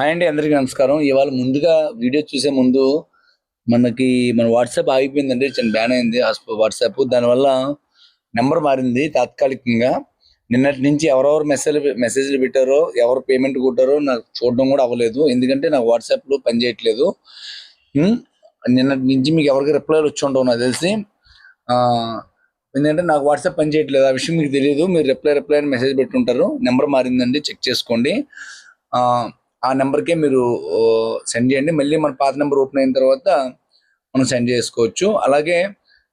Hi అండి అందరికీ నమస్కారం. ఇవాళ ముందుగా వీడియో చూసే ముందు మనకి మన వాట్సాప్ ఆగిపోయిందండి చిన్న బ్యాన్ అయింది వాట్సాప్. దానివల్ల నెంబర్ మారింది తాత్కాలికంగా. నిన్నటి నుంచి ఎవరెవరు మెసేజ్ మెసేజ్లు పెట్టారో ఎవరు పేమెంట్ కొట్టారో నాకు చూడడం కూడా అవ్వలేదు. ఎందుకంటే నాకు వాట్సాప్లో పనిచేయట్లేదు నిన్నటి నుంచి మీకు ఎవరికి రిప్లైలు వచ్చి ఉండవు నాకు తెలిసి. ఎందుకంటే నాకు వాట్సాప్ పనిచేయట్లేదు ఆ విషయం మీకు తెలియదు. మీరు రిప్లై రిప్లై అని మెసేజ్ పెట్టుంటారు నెంబర్ మారిందండి చెక్ చేసుకోండి. ఆ, నెంబర్కే మీరు సెండ్ చేయండి. మళ్ళీ మన పాత నెంబర్ ఓపెన్ అయిన తర్వాత మనం సెండ్ చేసుకోవచ్చు. అలాగే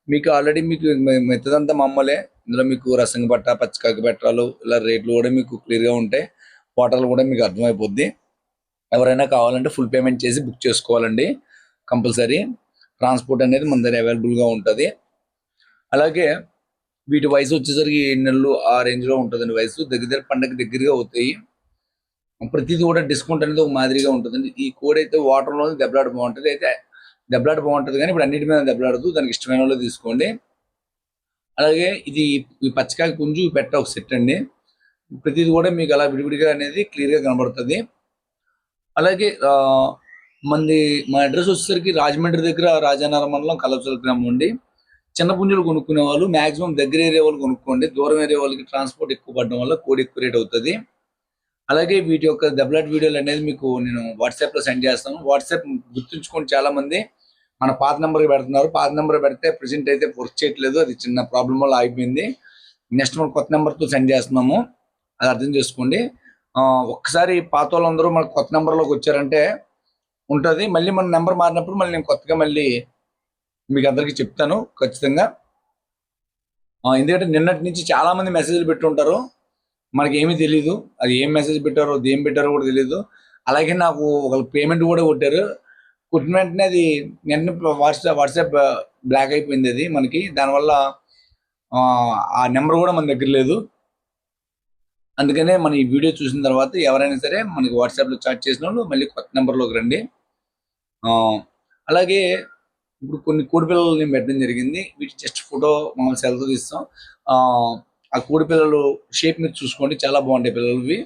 మీకు ఆల్రెడీ మీకు మెత్తదంతా మిగతాదంతా ఇందులో మీకు రసంగ పట్ట పచ్చకాకి పెట్టాలు ఇలా రేట్లు కూడా మీకు క్లియర్గా ఉంటాయి. వాటర్లు కూడా మీకు అర్థమైపోద్ది. ఎవరైనా కావాలంటే ఫుల్ పేమెంట్ చేసి బుక్ చేసుకోవాలండి. కంపల్సరీ. ట్రాన్స్పోర్ట్ అనేది మన దగ్గర అవైలబుల్గా ఉంటుంది. అలాగే వీటి వయసు వచ్చేసరికి ఏడు నెలలు ఆ రేంజ్లో ఉంటుందండి. వయసు దగ్గర దగ్గర పండగ దగ్గరగా అవుతాయి. ప్రతిదీ కూడా డిస్కౌంట్ అనేది ఒక మాదిరిగా ఉంటుందండి. ఈ కోడ్ అయితే వాటర్లో దెబ్బలాట బాగుంటుంది. అయితే దెబ్బలాట బాగుంటుంది కానీ ఇప్పుడు అన్నిటి మీద దెబ్బలాడదు. దానికి ఇష్టమైన వాళ్ళు తీసుకోండి. అలాగే ఇది ఈ పచ్చకాయ పుంజు పెట్ట ఒక సెట్ అండి. ప్రతిదీ కూడా మీకు అలా విడివిడిగా అనేది క్లియర్గా కనబడుతుంది. అలాగే మంది మా అడ్రస్ వచ్చేసరికి రాజమండ్రి దగ్గర రాజానగరం మండలం కలచల గ్రామం అండి. చిన్న పుంజులు కొనుక్కునే వాళ్ళు మాక్సిమం దగ్గర ఏరియా వాళ్ళు కొనుక్కోండి. దూరం ఏరియా వాళ్ళకి ట్రాన్స్పోర్ట్ ఎక్కువ పడడం వల్ల కోడి ఎక్కువ రేట్ అవుతుంది. అలాగే వీటి యొక్క దెబ్బలాట్ వీడియోలు అనేది మీకు నేను వాట్సాప్లో సెండ్ చేస్తాను. వాట్సాప్ గుర్తుంచుకొని చాలా మంది మన పాత నెంబర్ పెడుతున్నారు. పాత నెంబర్ పెడితే ప్రెసెంట్ అయితే వర్క్ చేయట్లేదు. అది చిన్న ప్రాబ్లం వల్ల ఆగిపోయింది. నెక్స్ట్ మనం కొత్త నెంబర్తో సెండ్ చేస్తున్నాము. అది అర్థం చేసుకోండి. ఒక్కసారి పాత వాళ్ళందరూ మన కొత్త నెంబర్లోకి వచ్చారంటే ఉంటుంది. మళ్ళీ మన నెంబర్ మారినప్పుడు మళ్ళీ నేను కొత్తగా మళ్ళీ మీకు అందరికీ చెప్తాను. ఖచ్చితంగా. ఎందుకంటే నిన్నటి నుంచి చాలా మంది మెసేజ్లు పెట్టుంటారు. మనకి ఏమీ తెలియదు అది ఏం మెసేజ్ పెట్టారో ఏం పెట్టారో కూడా తెలియదు అలాగే నాకు ఒక పేమెంట్ కూడా కొట్టారు. కుట్టిన వెంటనే అది వెంటనే వాట్సాప్ వాట్సాప్ బ్లాక్ అయిపోయింది అది మనకి. దానివల్ల ఆ, నెంబర్ కూడా మన దగ్గర లేదు. అందుకనే మన ఈ వీడియో చూసిన తర్వాత ఎవరైనా సరే మనకి వాట్సాప్లో చాట్ చేసిన వాళ్ళు మళ్ళీ కొత్త నెంబర్లోకి రండి. అలాగే ఇప్పుడు కొన్ని కోడి పిల్లలు నేను పెట్టడం జరిగింది. వీటి జస్ట్ ఫోటో మమ్మల్ని సెల్తో తీస్తాం. ఆ, కోడి పిల్లలు షేప్ మీరు చూసుకోండి చాలా బాగుంటాయి పిల్లలవి.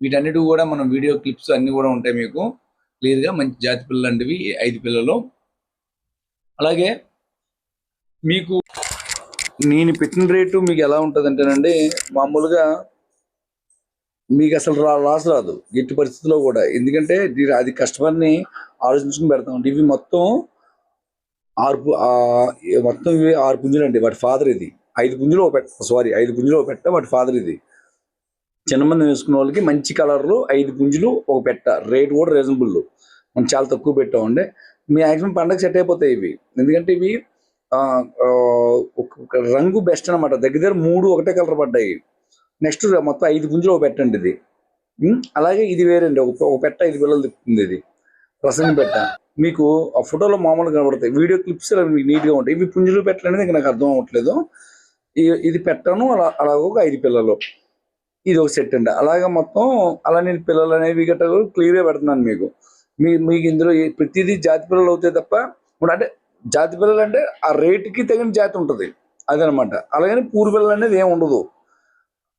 వీటన్నిటి కూడా మనం వీడియో క్లిప్స్ అన్నీ కూడా ఉంటాయి మీకు. క్లియర్గా మంచి జాతి పిల్లలు అంటివి ఐదు పిల్లలు. అలాగే మీకు నేను పెట్టిన రేటు మీకు ఎలా ఉంటుంది అంటేనండి మామూలుగా మీకు అసలు రా లాస్ రాదు. ఎట్టి పరిస్థితుల్లో కూడా. ఎందుకంటే అది కస్టమర్ని ఆలోచించుకుని పెడతాం. ఇవి మొత్తం ఆరు మొత్తం ఇవి ఆరు పుంజులండి. వాటి ఫాదర్ ఇది. ఐదు గుంజులు ఒక పెట్ట సారీ ఐదు గుంజులు పెట్ట వాటి ఫాదర్ ఇది. చిన్నమంది వేసుకున్న వాళ్ళకి మంచి కలర్లు ఐదు గుంజులు ఒక పెట్ట. రేట్ కూడా రీజనబుల్ మనం చాలా తక్కువ పెట్టామండి. మ్యాక్సిమం పండగ సెట్ అయిపోతాయి ఇవి. ఎందుకంటే ఇవి ఆ, ఒక- రంగు బెస్ట్ అన్నమాట. దగ్గర దగ్గర మూడు ఒకటే కలర్ పడ్డాయి. నెక్స్ట్ మొత్తం ఐదు గుంజులు ఒక పెట్టండి ఇది. అలాగే ఇది వేరండి. ఒక ఒక పెట్ట ఐదు పిల్లలు తిప్పుతుంది ఇది. రసం పెట్ట. మీకు ఆ ఫోటోలో మామూలుగా కనబడతాయి. వీడియో క్లిప్స్ మీకు నీట్గా ఉంటాయి. ఇవి పుంజులు పెట్టాలనేది ఇంకా నాకు అర్థం అవ్వట్లేదు. ఇది పెట్టను అలా అలాగ ఒక ఐదు పిల్లలు. ఇది ఒక సెట్ అండి. అలాగే మొత్తం అలా నేను పిల్లలు అనేవి గట్రా క్లియర్గా పెడుతున్నాను మీకు. మీ మీకు ఇందులో ప్రతిదీ జాతి పిల్లలు అవుతాయి తప్ప అంటే జాతి పిల్లలు అంటే ఆ రేటుకి తగిన జాతి ఉంటుంది. అదనమాట. అలాగని పూరు పిల్లలు అనేది ఏమి ఉండదు.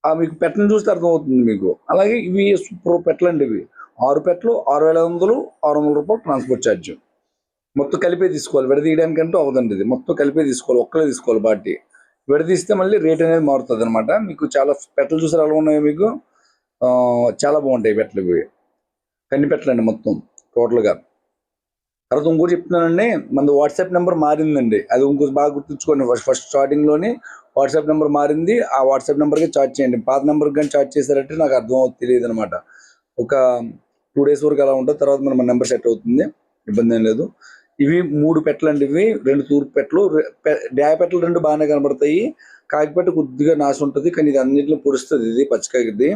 ఆ మీకు పెట్టను చూస్తే అర్థమవుతుంది మీకు. అలాగే ఇవి సూపర్ పెట్టలు అండి ఇవి. ఆరు పెట్టలు ఆరు వేల వందలు ఆరు వందల రూపాయలు ట్రాన్స్పోర్ట్ ఛార్జ్ మొత్తం కలిపే తీసుకోవాలి. విడదీయడానికంటే అవదండి ఇది. మొత్తం కలిపే తీసుకోవాలి. ఒక్కలే తీసుకోవాలి బాటి విడదీస్తే మళ్ళీ రేట్ అనేది మారుతుంది అనమాట మీకు చాలా పెట్టలు చూసారు ఎలా ఉన్నాయి మీకు? ఆ, చాలా బాగుంటాయి పెట్టలు ఇవి. కన్ని పెట్టలండి మొత్తం టోటల్గా తర్వాత ఇంకోటి చెప్తున్నానండి మన వాట్సాప్ నెంబర్ మారిందండి. అది ఇంకో బాగా గుర్తుంచుకోండి. ఫస్ట్ ఫస్ట్ స్టార్టింగ్లోనే వాట్సాప్ నెంబర్ మారింది. ఆ వాట్సాప్ నెంబర్కి చార్జ్ చేయండి. పాత నెంబర్కి కానీ చార్జ్ చేశారంటే నాకు అర్థం తెలియదు అనమాట ఒక టూ డేస్ వరకు అలా ఉంటుంది. తర్వాత మనం మన నెంబర్ సెట్ అవుతుంది. ఇబ్బంది ఏం లేదు. ఇవి మూడు పెట్టలు అండి ఇవి. రెండు తూర్పు పెట్టలు రె- పెట్టలు రెండు బాగానే కనబడతాయి. కాకిపెట్ట కొద్దిగా నాశ ఉంటుంది కానీ ఇది అన్నింటిలో పొడుస్తుంది ఇది పచ్చికాయకిది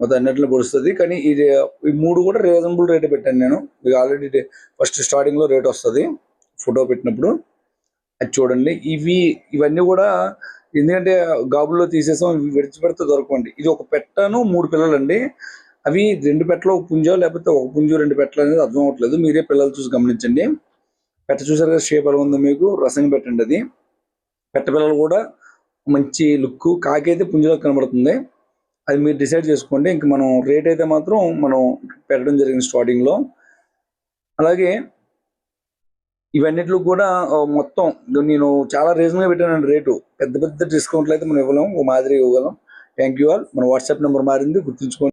మొత్తం అన్నింటిలో పొడుస్తుంది కానీ ఇది ఈ మూడు కూడా రీజనబుల్ రేట్ పెట్టాను నేను. ఇది ఆల్రెడీ ఫస్ట్ స్టార్టింగ్లో రేట్ వస్తుంది ఫోటో పెట్టినప్పుడు. అది చూడండి ఇవి ఇవన్నీ కూడా ఎందుకంటే గాబుల్లో తీసేసాం ఇవి విడిచిపెడితే దొరకండి ఇది ఒక పెట్టను మూడు పిల్లలు అండి. అవి రెండు పెట్టలు ఒక పుంజో లేకపోతే ఒక పుంజో రెండు పెట్టలు అనేది అర్థం అవ్వట్లేదు. మీరే పిల్లలు చూసి గమనించండి. పెట్ట చూసారు కదా షేప్ ఎలా ఉందో మీకు? రసం పెట్టండి అది. పెట్ట పిల్లలు కూడా మంచి లుక్ కాకి అయితే పుంజులో కనబడుతుంది. అది మీరు డిసైడ్ చేసుకోండి. ఇంక మనం రేట్ అయితే మాత్రం మనం పెట్టడం జరిగింది స్టార్టింగ్లో అలాగే ఇవన్నిట్లో కూడా మొత్తం నేను చాలా రీజన్గా పెట్టానండి రేటు పెద్ద పెద్ద డిస్కౌంట్లు అయితే మనం ఇవ్వలేము ఓ మాదిరి ఇవ్వగలం. థ్యాంక్ యూ ఆల్ మన వాట్సాప్ నెంబర్ మారింది. గుర్తుంచుకోండి.